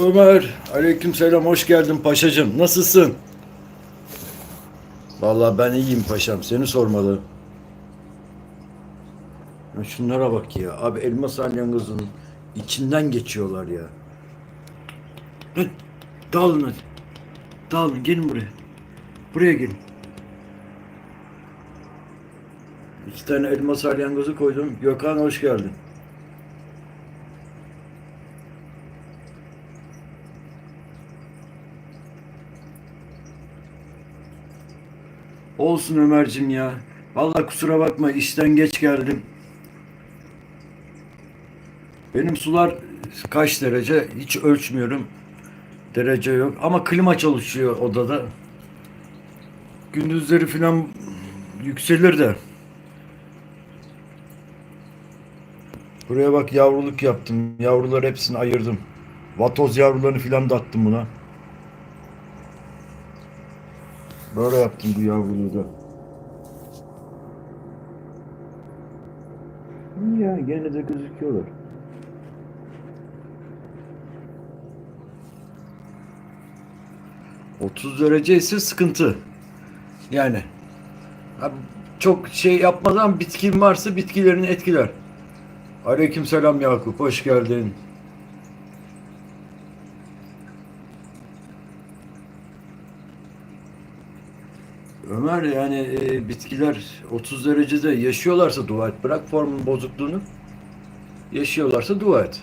Ömer, aleykümselam hoş geldin paşacığım. Nasılsın? Vallahi ben iyiyim paşam. Seni sormalı. Ya şunlara bak ya. Abi elma salyangozunun içinden geçiyorlar ya. Dağılın hadi. Dağılın gelin buraya. Buraya gelin. İki tane elma salyangozu koydum. Gökhan hoş geldin. Olsun Ömer'cim ya. Vallahi kusura bakma işten geç geldim. Benim sular kaç derece hiç ölçmüyorum. Derece yok ama klima çalışıyor odada. Gündüzleri falan yükselir de. Buraya bak yavruluk yaptım. Yavrular hepsini ayırdım. Vatoz yavrularını filan da attım buna. Böyle yaptım bu yavruluğu da. Ya gene de gözüküyorlar. ...30 derece ise sıkıntı. Yani... Çok şey yapmadan bitkin varsa bitkilerini etkiler. Aleykümselam Yakup, hoş geldin. Ömer yani e, bitkiler 30 derecede yaşıyorlarsa dua et. Bırak formun bozukluğunu. Yaşıyorlarsa dua et.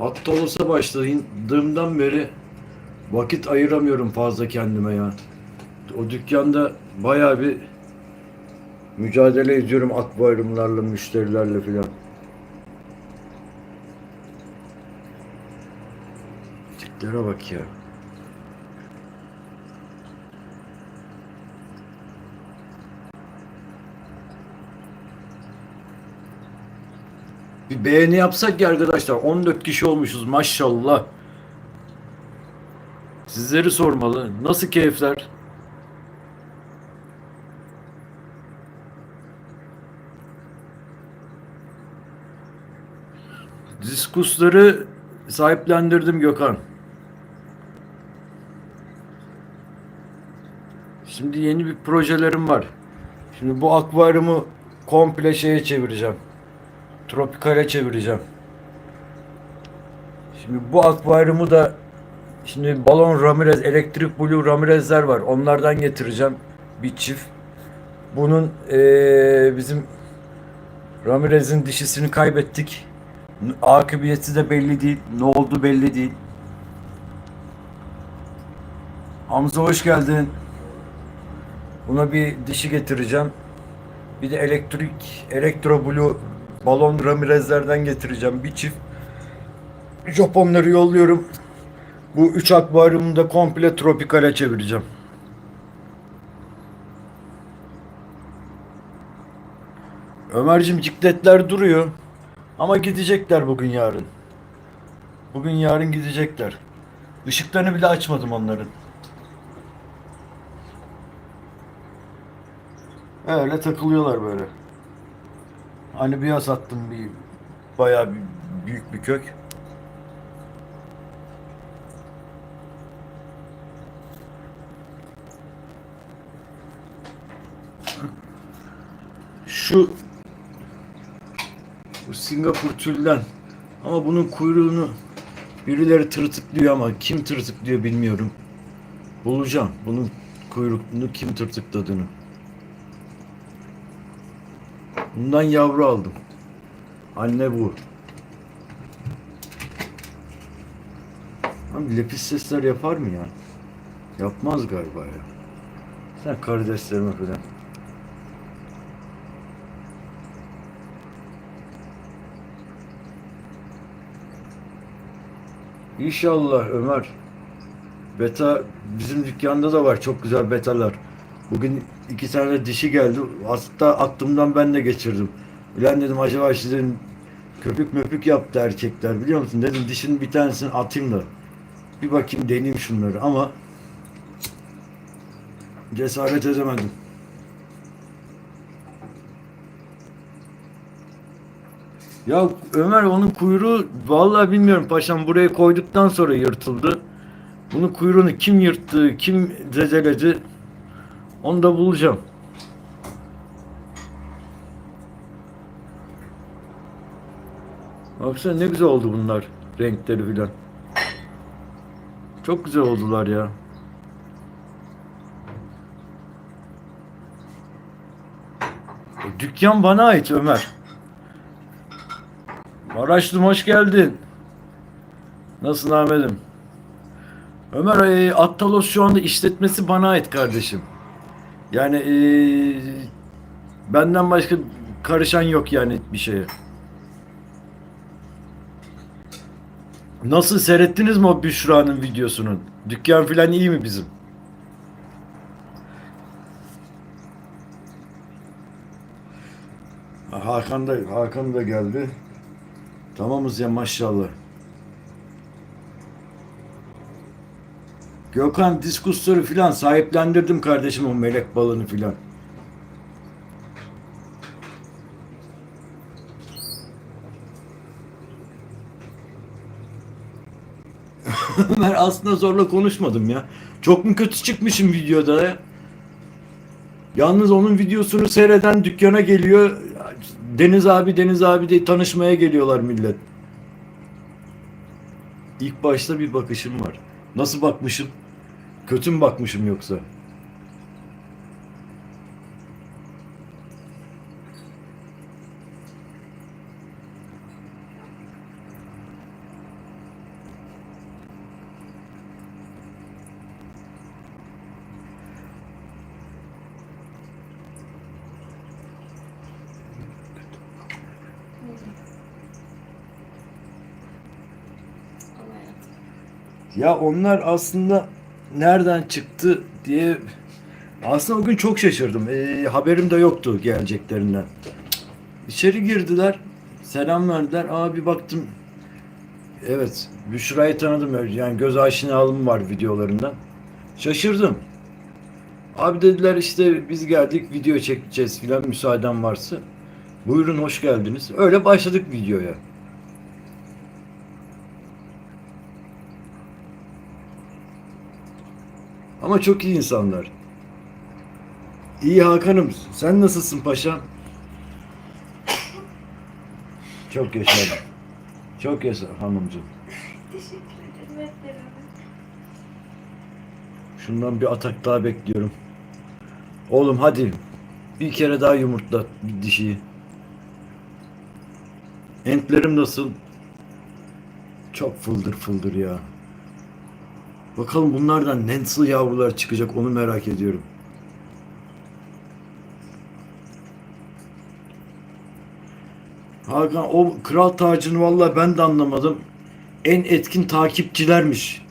At dolusa başladığımdan beri vakit ayıramıyorum fazla kendime ya. O dükkanda bayağı bir mücadele ediyorum akvaryumlarla, müşterilerle filan. Tiplere bak ya. Bir beğeni yapsak ya arkadaşlar. 14 kişi olmuşuz maşallah. Sizleri sormalı. Nasıl keyifler? Diskusları sahiplendirdim Gökhan. Şimdi yeni bir projelerim var. Şimdi bu akvaryumu komple şeye çevireceğim. Tropikale çevireceğim. Şimdi bu akvaryumu da şimdi balon Ramirez, elektrik blue Ramirez'ler var. Onlardan getireceğim bir çift. Bunun eee, bizim Ramirez'in dişisini kaybettik. Akıbiyeti de belli değil. Ne oldu belli değil. Hamza hoş geldin. Buna bir dişi getireceğim. Bir de elektrik, elektro blue balon Ramirez'lerden getireceğim. Bir çift. Japonları yolluyorum. Bu üç akvaryumu da komple tropikale çevireceğim. Ömer'cim cikletler duruyor. Ama gidecekler bugün yarın. Bugün yarın gidecekler. Işıklarını bile açmadım onların. Öyle takılıyorlar böyle. Hani bir yaz attım bir bayağı bir, büyük bir kök. Şu bu Singapur tülden ama bunun kuyruğunu birileri tırtıklıyor ama kim tırtıklıyor bilmiyorum. Bulacağım bunun kuyruğunu kim tırtıkladığını. Bundan yavru aldım. Anne bu. Abi lepis sesler yapar mı ya? Yapmaz galiba ya. Sen karideslerime falan. İnşallah Ömer. Beta bizim dükkanda da var çok güzel betalar. Bugün iki tane dişi geldi. Hatta aklımdan ben de geçirdim. Ulan dedim acaba işte dedim, köpük möpük yaptı erkekler biliyor musun? Dedim dişinin bir tanesini atayım da. Bir bakayım deneyeyim şunları ama cesaret edemedim. Ya Ömer onun kuyruğu vallahi bilmiyorum paşam buraya koyduktan sonra yırtıldı. Bunun kuyruğunu kim yırttı, kim zedeledi onu da bulacağım. Baksana ne güzel oldu bunlar renkleri filan. Çok güzel oldular ya. E, dükkan bana ait Ömer. Maraşlım hoş geldin. Nasılsın Ahmet'im? Ömer e, Attalos şu anda işletmesi bana ait kardeşim. Yani e, benden başka karışan yok yani bir şeye. Nasıl seyrettiniz mi o Büşra'nın videosunu? Dükkan filan iyi mi bizim? Hakan da Hakan da geldi. Tamamız ya maşallah. Gökhan diskusları filan sahiplendirdim kardeşim o melek balını filan. ben aslında zorla konuşmadım ya. Çok mu kötü çıkmışım videoda ya? Yalnız onun videosunu seyreden dükkana geliyor. Deniz abi Deniz abi diye tanışmaya geliyorlar millet. İlk başta bir bakışım var. Nasıl bakmışım? Kötü mü bakmışım yoksa? Ya onlar aslında nereden çıktı diye aslında o gün çok şaşırdım. Ee, haberim de yoktu geleceklerinden. İçeri girdiler. Selam verdiler. Aa bir baktım. Evet. Büşra'yı tanıdım. Yani göz aşinalığım var videolarından. Şaşırdım. Abi dediler işte biz geldik video çekeceğiz filan müsaaden varsa. Buyurun hoş geldiniz. Öyle başladık videoya. Ama çok iyi insanlar. İyi Hakan'ım. Sen nasılsın paşam? Çok yaşa. Çok yaşa hanımcığım. Teşekkür ederim hep. Şundan bir atak daha bekliyorum. Oğlum hadi. Bir kere daha yumurtla bir dişiyi. Entlerim nasıl? Çok fıldır fıldır ya. Bakalım bunlardan nasıl yavrular çıkacak onu merak ediyorum. Hakan o kral tacını vallahi ben de anlamadım. En etkin takipçilermiş.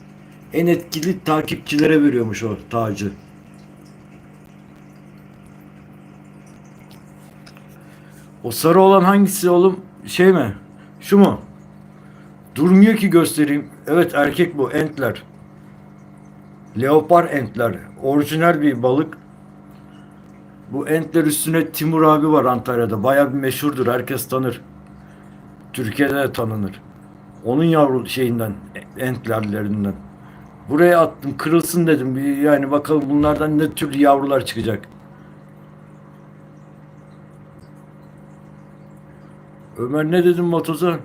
En etkili takipçilere veriyormuş o tacı. O sarı olan hangisi oğlum? Şey mi? Şu mu? Durmuyor ki göstereyim. Evet erkek bu. Entler. Leopar entler. Orijinal bir balık. Bu entler üstüne Timur abi var Antalya'da. Bayağı bir meşhurdur. Herkes tanır. Türkiye'de de tanınır. Onun yavru şeyinden, entlerlerinden. Buraya attım. Kırılsın dedim. Yani bakalım bunlardan ne türlü yavrular çıkacak. Ömer ne dedim Matoza?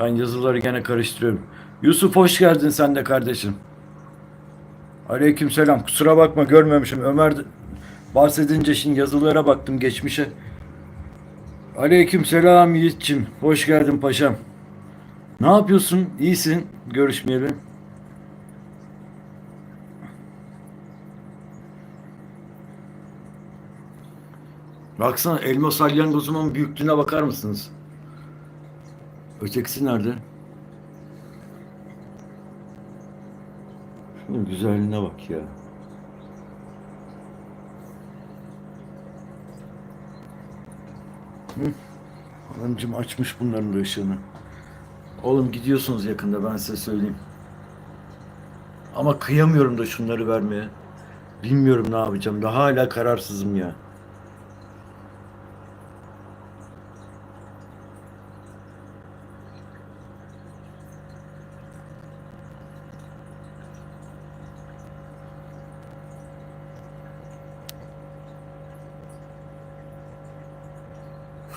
Ben yazıları gene karıştırıyorum. Yusuf hoş geldin sen de kardeşim. Aleykümselam. Kusura bakma görmemişim. Ömer bahsedince şimdi yazılara baktım geçmişe. Aleykümselam Yiğit'cim. Hoş geldin paşam. Ne yapıyorsun? İyisin. Görüşmeyeli. Baksana elma salyangozumun büyüklüğüne bakar mısınız? Ötekisi nerede? Şunun güzelliğine bak ya. Hı? Hanımcım açmış bunların da ışığını. Oğlum gidiyorsunuz yakında ben size söyleyeyim. Ama kıyamıyorum da şunları vermeye. Bilmiyorum ne yapacağım da hala kararsızım ya.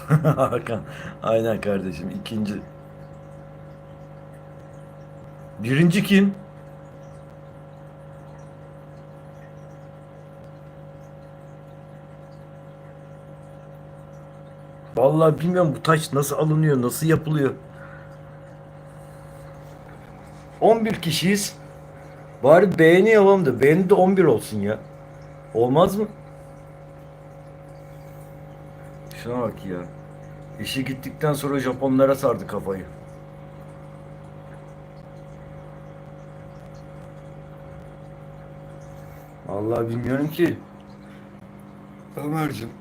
Hakan. Aynen kardeşim. ikinci. Birinci kim? Vallahi bilmiyorum bu taş nasıl alınıyor, nasıl yapılıyor. 11 kişiyiz. Bari beğeni yapalım da beğeni de 11 olsun ya. Olmaz mı? Şuna bak ya. İşi gittikten sonra Japonlara sardı kafayı. Vallahi bilmiyorum ki. Ömerciğim.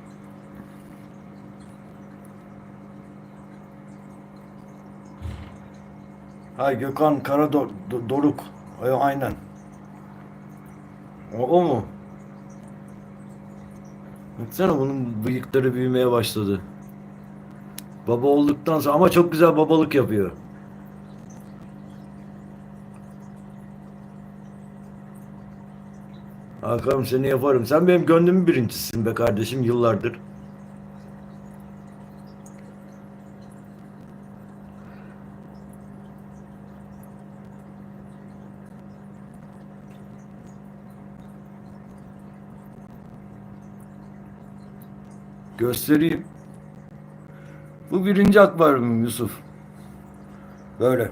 Hay Gökhan Karador Do- Doruk. Ay, aynen. O, o mu? Baksana bunun bıyıkları büyümeye başladı. Baba olduktan sonra ama çok güzel babalık yapıyor. Hakan seni yaparım. Sen benim gönlümün birincisisin be kardeşim yıllardır. Göstereyim. Bu birinci akvaryumum Yusuf. Böyle.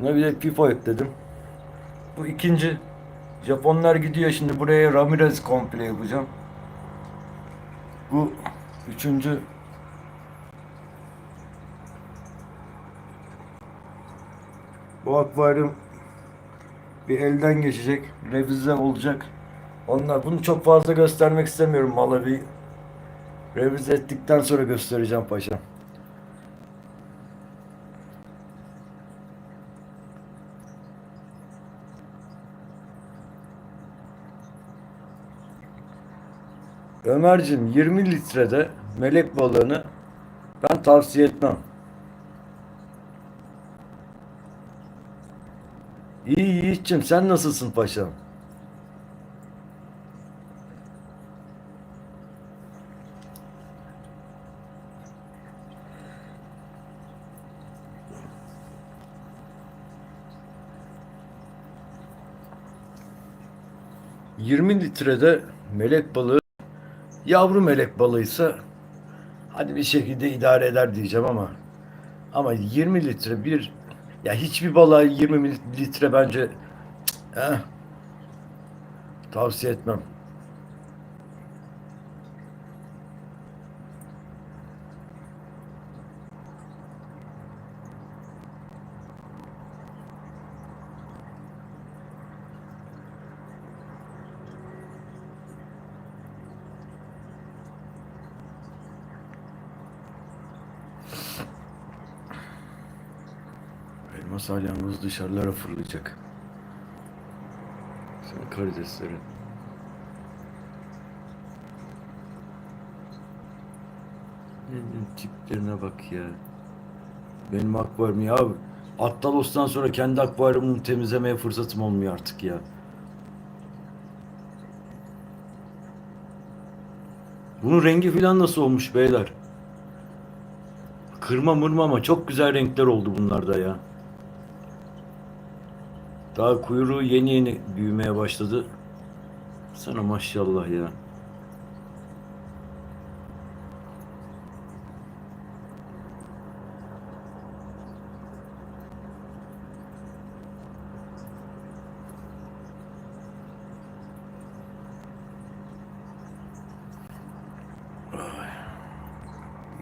Buna bir de FIFA ekledim. Bu ikinci. Japonlar gidiyor şimdi buraya Ramirez komple yapacağım. Bu üçüncü. Bu akvaryum bir elden geçecek. Revize olacak. Onlar bunu çok fazla göstermek istemiyorum malı bir revize ettikten sonra göstereceğim paşam. Ömerciğim 20 litrede melek balığını ben tavsiye etmem. İyi Yiğit'cim sen nasılsın paşam? ...20 litrede melek balığı... ...yavru melek balığıysa... ...hadi bir şekilde idare eder diyeceğim ama... ...ama 20 litre bir... ...ya hiçbir balığa 20 litre bence... eh, ...tavsiye etmem. Elma salyangoz dışarılara fırlayacak. Sen karidesleri. Ne- ne Tiplerine bak ya. Benim akvaryum ya. Attalos'tan sonra kendi akvaryumumu temizlemeye fırsatım olmuyor artık ya. Bunun rengi filan nasıl olmuş beyler? Kırma mırma ama çok güzel renkler oldu bunlarda ya. Daha kuyruğu yeni yeni büyümeye başladı. Sana maşallah ya.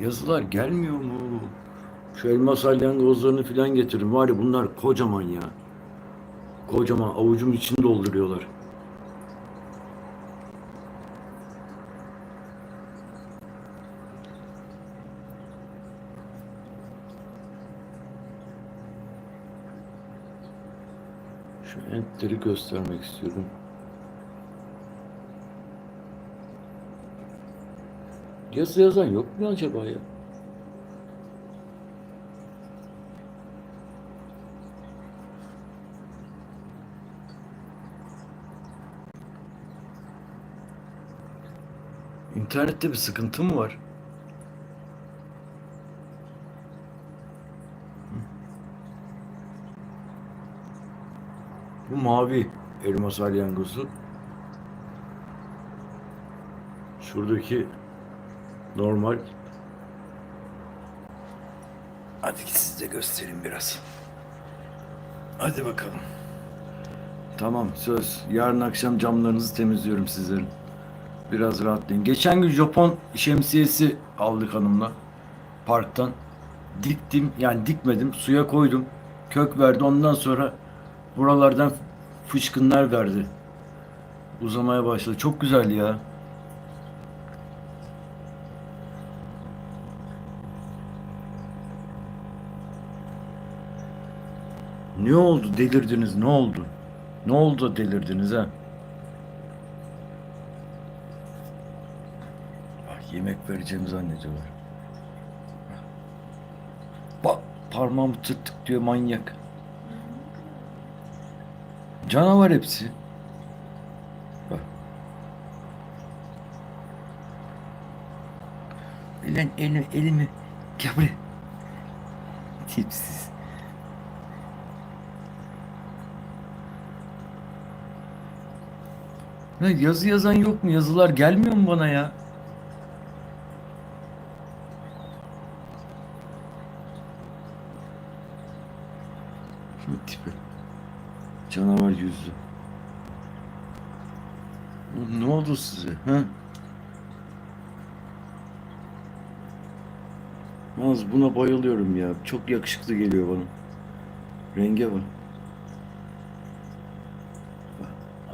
Yazılar gelmiyor mu? Şu elma salyangozlarını filan getirin. Var ya bunlar kocaman ya. Kocaman avucum içini dolduruyorlar. Şu entleri göstermek istiyorum. Yazı yazan yok mu acaba ya? İnternette bir sıkıntı mı var? Bu mavi elmas alyangozu. Şuradaki normal. Hadi size göstereyim biraz. Hadi bakalım. Tamam söz. Yarın akşam camlarınızı temizliyorum sizlerin. Biraz rahatlayın. Geçen gün Japon şemsiyesi aldık hanımla. Parktan. Diktim yani dikmedim. Suya koydum. Kök verdi. Ondan sonra buralardan fışkınlar verdi. Uzamaya başladı. Çok güzel ya. Ne oldu? Delirdiniz. Ne oldu? Ne oldu delirdiniz ha? Yemek vereceğimi zannediyorlar. Bak parmağımı tırtık diyor manyak. Canavar hepsi. Bak. Lan elim, elimi. Gel buraya. Tipsiz. Ya yazı yazan yok mu? Yazılar gelmiyor mu bana ya? Şunun tipi. Canavar yüzlü. Ne oldu size? Ha? Yalnız buna bayılıyorum ya. Çok yakışıklı geliyor bana. Renge. Bak,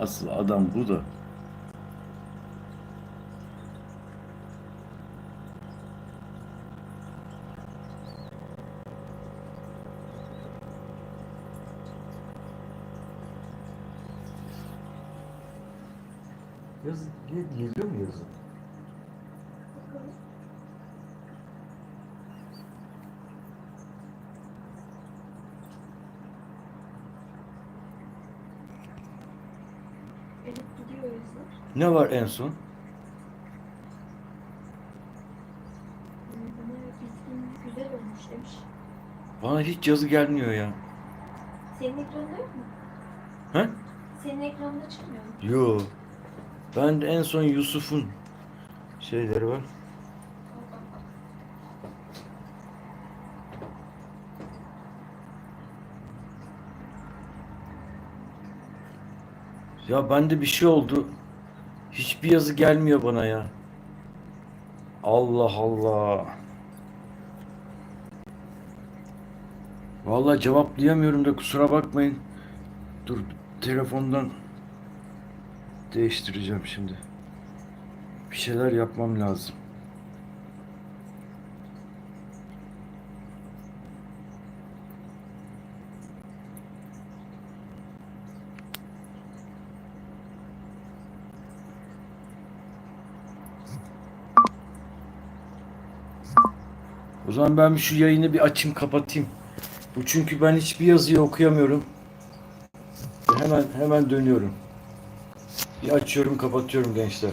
Asıl adam bu da. Yazı geliyor mu yazı? Bakalım. Evet gidiyor yazı. Ne var en son? Bana bitkin güzel olmuş demiş. Bana hiç yazı gelmiyor ya. Senin ekranda yok mu? He? Senin ekranda çıkmıyor mu? Yo. Ben de en son Yusuf'un şeyleri var. Ya bende bir şey oldu. Hiçbir yazı gelmiyor bana ya. Allah Allah. Vallahi cevaplayamıyorum da kusura bakmayın. Dur telefondan değiştireceğim şimdi. Bir şeyler yapmam lazım. O zaman ben şu yayını bir açayım kapatayım. Bu çünkü ben hiçbir yazıyı okuyamıyorum. Hemen hemen dönüyorum. Bir açıyorum kapatıyorum gençler.